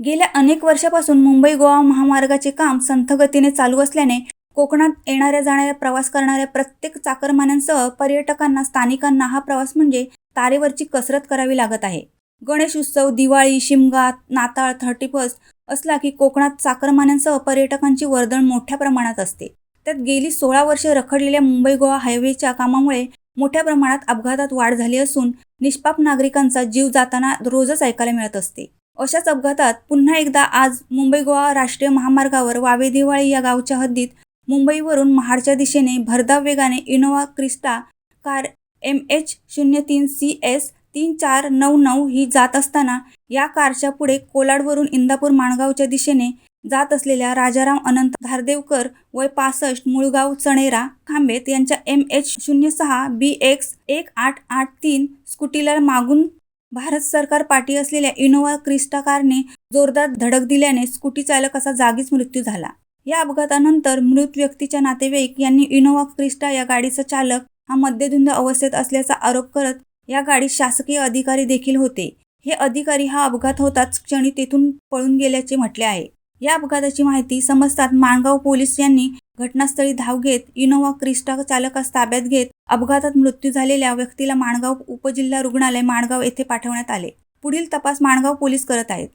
गेल्या अनेक वर्षापासून मुंबई गोवा महामार्गाचे काम संथगतीने चालू असल्याने कोकणात येणाऱ्या जाणाऱ्या प्रवास करणाऱ्या प्रत्येक चाकरमान्यांसह पर्यटकांना स्थानिकांना हा प्रवास म्हणजे तारेवरची कसरत करावी लागत आहे. गणेश उत्सव दिवाळी शिमगा नाताळ थर्टी फर्स्ट असला की कोकणात चाकरमान्यांसह पर्यटकांची वर्दळ मोठ्या प्रमाणात असते. त्यात गेली सोळा वर्षे रखडलेल्या मुंबई गोवा हायवेच्या कामामुळे मोठ्या प्रमाणात अपघातात वाढ झाली असून निष्पाप नागरिकांचा जीव जाताना रोजच ऐकायला मिळत असते. अशाच अपघातात पुन्हा एकदा आज मुंबई गोवा राष्ट्रीय महामार्गावर वावे दिवाळी या गावच्या हद्दीत मुंबईवरून महाडच्या दिशेने भरधाव वेगाने Innova Crysta car M H शून्य तीन सी एस तीन चार नऊ नऊ ही जात असताना या कारच्या पुढे कोलाडवरून इंदापूर माणगावच्या दिशेने जात असलेल्या राजाराम अनंत धारदेवकर वय पासष्ट मुळगाव चणेरा खांबेत यांच्या एम एच शून्य सहा बी एक्स एक आठ आठ तीन स्कूटीला मागून भारत सरकार पाठी असलेल्या इनोवा क्रिस्टा कारने जोरदार धडक दिल्याने स्कूटी चालकाचा जागीच मृत्यू झाला. या अपघातानंतर मृत व्यक्तीच्या नातेवाईक यांनी इनोवा क्रिस्टा या गाडीचा चालक हा मद्यधुंद अवस्थेत असल्याचा आरोप करत या गाडीत शासकीय अधिकारी देखील होते. हे अधिकारी हा अपघात होताच क्षणी तेथून पळून गेल्याचे म्हटले आहे. या अपघाताची माहिती समजतात माणगाव पोलीस यांनी घटनास्थळी धाव घेत इनोवा क्रिस्टा चालकास ताब्यात घेत अपघातात मृत्यू झालेल्या व्यक्तीला माणगाव उपजिल्हा रुग्णालय माणगाव येथे पाठवण्यात आले. पुढील तपास माणगाव पोलीस करत आहेत.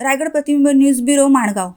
रायगड प्रतिबिंब न्यूज ब्युरो माणगाव.